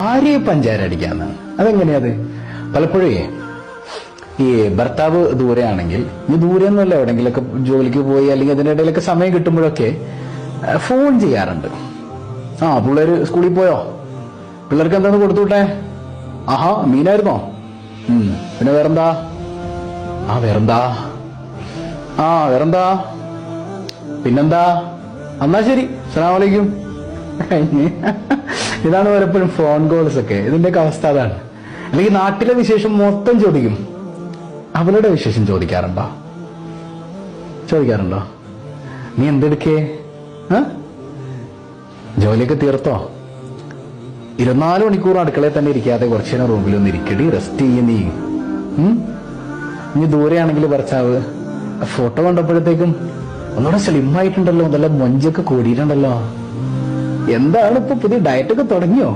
ഭാര്യയെ പഞ്ചാരടിക്കാന്നാണ് അതെങ്ങനെയത് പലപ്പോഴേ ഈ ഭർത്താവ് ദൂരെയാണെങ്കിൽ ഈ ദൂരെ ഒന്നുമല്ല എവിടെങ്കിലൊക്കെ ജോലിക്ക് പോയി അല്ലെങ്കിൽ അതിന്റെ ഇടയിലൊക്കെ സമയം കിട്ടുമ്പോഴൊക്കെ ഫോൺ ചെയ്യാറുണ്ട്. ആ പിള്ളേര് സ്കൂളിൽ പോയോ? പിള്ളേർക്ക് എന്താന്ന് കൊടുത്തുവിട്ടെ ആഹാ മീനായിരുന്നോ? പിന്നെ വേറെന്താ? ആ വേറെന്താ? ആ വേറെന്താ? പിന്നെന്താ? എന്നാ ശരി അസ്സലാമലൈക്കും ഇതാണ്. പലപ്പോഴും ഫോൺ കോൾസ് ഒക്കെ. ഇതിന്റെയൊക്കെ അവസ്ഥ അതാണ്. അല്ലെങ്കിൽ നാട്ടിലെ വിശേഷം മൊത്തം ചോദിക്കും. അവളുടെ വിശേഷം ചോദിക്കാറുണ്ടോ? ചോദിക്കാറുണ്ടോ? നീ എന്തെടുക്കേ? ജോലിയൊക്കെ തീർത്തോ? ഇരുപത്തിനാല് മണിക്കൂർ അടുക്കളയിൽ തന്നെ ഇരിക്കാതെ കുറച്ചു നേരം റൂമിൽ ഒന്ന് ഇരിക്കടി റെസ്റ്റ് ചെയ്യ നീ. ഇനി ദൂരെയാണെങ്കിൽ പറച്ചാവ് ഫോട്ടോ കണ്ടപ്പോഴത്തേക്കും ഒന്നുകൂടെ സ്ലിം ആയിട്ടുണ്ടല്ലോ നല്ല മൊഞ്ചൊക്കെ കൂടിയിട്ടുണ്ടല്ലോ. എന്താണ് ഇപ്പൊ പുതിയ ഡയറ്റ് ഒക്കെ തുടങ്ങിയോ?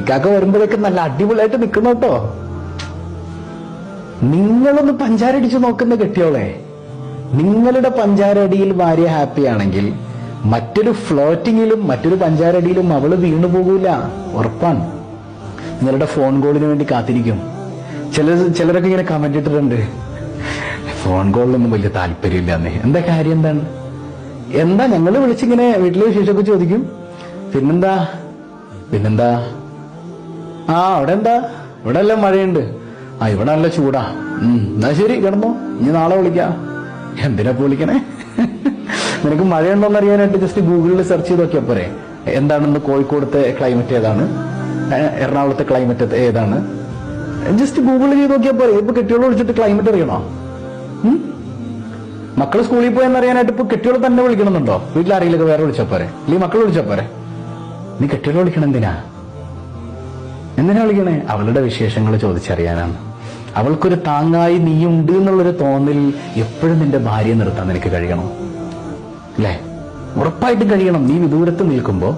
ഇക്കാക്ക വരുമ്പോഴേക്കും നല്ല അടിപൊളിയായിട്ട് നിൽക്കണം കേട്ടോ. നിങ്ങളൊന്ന് പഞ്ചാരടിച്ച് നോക്കുന്ന കെട്ടിയോളെ നിങ്ങളുടെ പഞ്ചാരടിയിൽ ഭാര്യ ഹാപ്പി ആണെങ്കിൽ മറ്റൊരു ഫ്ലോറ്റിങ്ങിലും മറ്റൊരു പഞ്ചാരടിയിലും അവൾ വീണു പോകൂല ഉറപ്പാണ്. നിങ്ങളുടെ ഫോൺ കോളിന് വേണ്ടി കാത്തിരിക്കും. ചില ചിലരൊക്കെ ഇങ്ങനെ കമന്റ് ഇട്ടിട്ടുണ്ട്. ഫോൺ കോളിലൊന്നും വലിയ താല്പര്യമില്ല എന്താ കാര്യം എന്താണ്? എന്താ ഞങ്ങൾ വിളിച്ചിങ്ങനെ വീട്ടിലെ വിശേഷമൊക്കെ ചോദിക്കും? പിന്നെന്താ? പിന്നെന്താ? ആ അവിടെ എന്താ ഇവിടെ എല്ലാം മഴയുണ്ട്. ആ ഇവിടെ നല്ല ചൂടാ. എന്നാ ശരി കിടന്നോ. ഇനി നാളെ വിളിക്കാം. എന്തിനാ വിളിക്കണേ നിനക്ക് മഴയുണ്ടോന്ന് അറിയാനായിട്ട് ജസ്റ്റ് ഗൂഗിളിൽ സെർച്ച് ചെയ്ത് നോക്കിയാ പോരെ. എന്താണെന്ന് കോഴിക്കോടത്തെ ക്ലൈമറ്റ് ഏതാണ്? എറണാകുളത്തെ ക്ലൈമറ്റ് ഏതാണ്? ജസ്റ്റ് ഗൂഗിളിൽ ചെയ്ത് നോക്കിയാ പോരെ. ഇപ്പൊ കെട്ടിയോളം വിളിച്ചിട്ട് ക്ലൈമറ്റ് അറിയണോ? മക്കൾ സ്കൂളിൽ പോയെന്ന് അറിയാനായിട്ട് ഇപ്പൊ കെട്ടിയോളെ തന്നെ വിളിക്കണമെന്നുണ്ടോ? വീട്ടിൽ വേറെ വിളിച്ചാ പോരെ? അല്ലെങ്കിൽ മക്കൾ വിളിച്ചാ പോരെ? നീ കെട്ടിയോളെ വിളിക്കണം എന്തിനാ? എന്തിനാ വിളിക്കണേ? അവളുടെ വിശേഷങ്ങൾ ചോദിച്ചറിയാനാണ്. അവൾക്കൊരു താങ്ങായി നീ ഉണ്ട് എന്നുള്ളൊരു തോന്നൽ എപ്പോഴും നിന്റെ ഭാര്യ നിർത്താൻ നിനക്ക് കഴിയണം. അല്ലേ? ഉറപ്പായിട്ടും കഴിയണം. നീ വിദൂരത്ത് നിൽക്കുമ്പോൾ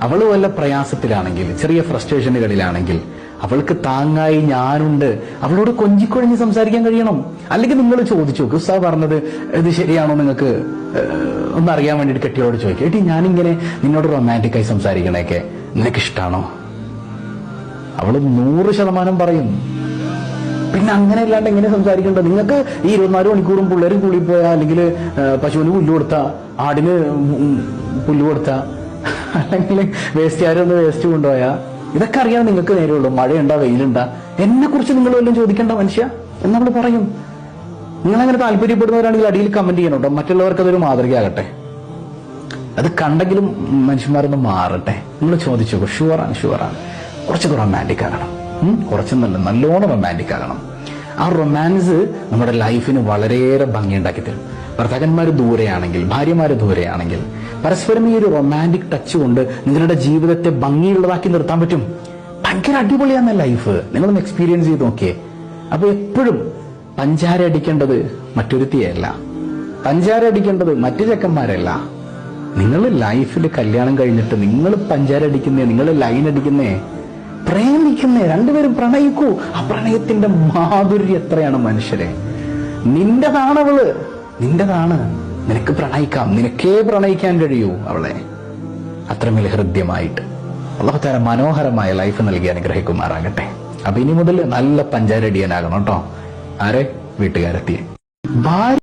അവൾ വല്ല പ്രയാസത്തിലാണെങ്കിൽ ചെറിയ ഫ്രസ്ട്രേഷനുകളിലാണെങ്കിൽ അവൾക്ക് താങ്ങായി ഞാനുണ്ട്. അവളോട് കൊഞ്ചിക്കൊഴിഞ്ഞ് സംസാരിക്കാൻ കഴിയണം. അല്ലെങ്കിൽ നിങ്ങൾ ചോദിച്ചു നോക്ക് ഉസ്താവ് പറഞ്ഞത് ഇത് ശരിയാണോ നിങ്ങൾക്ക്? ഒന്നറിയാൻ വേണ്ടിയിട്ട് കെട്ടിയോട് ചോദിക്കും. ഏട്ടി ഞാനിങ്ങനെ നിന്നോട് റൊമാന്റിക്കായി സംസാരിക്കണേക്കെ. നിനക്ക് ഇഷ്ടമാണോ അവൾ നൂറ് ശതമാനം പറയും. പിന്നെ അങ്ങനെ അല്ലാണ്ട് എങ്ങനെ സംസാരിക്കേണ്ടത് നിങ്ങൾക്ക് ഈ ഇരുപത്തിനാല് മണിക്കൂറും പിള്ളേരും കൂടി പോയാ അല്ലെങ്കിൽ പശുവിന് പുല്ല് കൊടുത്ത ആടിന് പുല്ല് കൊടുത്ത അല്ലെങ്കിൽ വേസ്റ്റ് ആരും ഒന്ന് വേസ്റ്റ് കൊണ്ടുപോയാ ഇതൊക്കെ അറിയാൻ നിങ്ങൾക്ക് നേരെയുള്ളൂ. മഴയുണ്ടാ വെയിലുണ്ടാ. എന്നെ കുറിച്ച് നിങ്ങൾ വല്ലതും ചോദിക്കേണ്ട മനുഷ്യ? എന്ന് നമ്മൾ പറയും. നിങ്ങൾ അങ്ങനെ താല്പര്യപ്പെടുന്നവരാണെങ്കിൽ അടിയിൽ കമന്റ് ചെയ്യണം ചെയ്യണോട്ടോ മറ്റുള്ളവർക്ക് അതൊരു മാതൃകയാകട്ടെ. അത് കണ്ടെങ്കിലും മനുഷ്യന്മാരൊന്ന് മാറട്ടെ. നിങ്ങൾ ചോദിച്ചു ഷുവറാണ് ഷുവറാണ് കുറച്ചൊക്കെ റൊമാന്റിക് ആകണം. കുറച്ച് കുറച്ചൊന്നല്ല നല്ലോണം റൊമാന്റിക് ആകണം. ആ റൊമാൻസ് നമ്മുടെ ലൈഫിന് വളരെയേറെ ഭംഗിയുണ്ടാക്കി തരും ഭർത്താക്കന്മാർ ദൂരെയാണെങ്കിൽ ഭാര്യമാർ ദൂരെയാണെങ്കിൽ പരസ്പരം ഈ ഒരു റൊമാന്റിക് ടച്ച് കൊണ്ട് നിങ്ങളുടെ ജീവിതത്തെ ഭംഗിയുള്ളതാക്കി നിർത്താൻ പറ്റും. ഭയങ്കര അടിപൊളിയാണ് ലൈഫ് നിങ്ങളൊന്ന് എക്സ്പീരിയൻസ് ചെയ്ത് നോക്കിയേ. അപ്പൊ എപ്പോഴും പഞ്ചാര അടിക്കേണ്ടത് മറ്റൊരുത്തിയല്ല. പഞ്ചാര അടിക്കേണ്ടത് മറ്റു ചെക്കന്മാരല്ല. നിങ്ങൾ ലൈഫിൽ കല്യാണം കഴിഞ്ഞിട്ട് നിങ്ങൾ പഞ്ചാര അടിക്കുന്നേ നിങ്ങൾ ലൈൻ അടിക്കുന്നേ പ്രേമിക്കുന്നേ രണ്ടുപേരും പ്രണയിക്കൂ. ആ പ്രണയത്തിന്റെ മാധുര്യം എത്രയാണ് മനുഷ്യരെ? നിന്റെതാണവൾ. നിന്റെതാണ്. നിനക്ക് പ്രണയിക്കാം. നിനക്കേ പ്രണയിക്കാൻ കഴിയൂ അവളെ. അത്രമേൽ ഹൃദ്യമായിട്ട്. അള്ളാഹുത്താര മനോഹരമായ ലൈഫ് നൽകി അനുഗ്രഹിക്കുമാറാകട്ടെ. അപ്പൊ ഇനി മുതൽ നല്ല പഞ്ചാരടിയനാകണം കേട്ടോ. ആരെ? വീട്ടുകാരെത്തിയെ. ഭാര്യ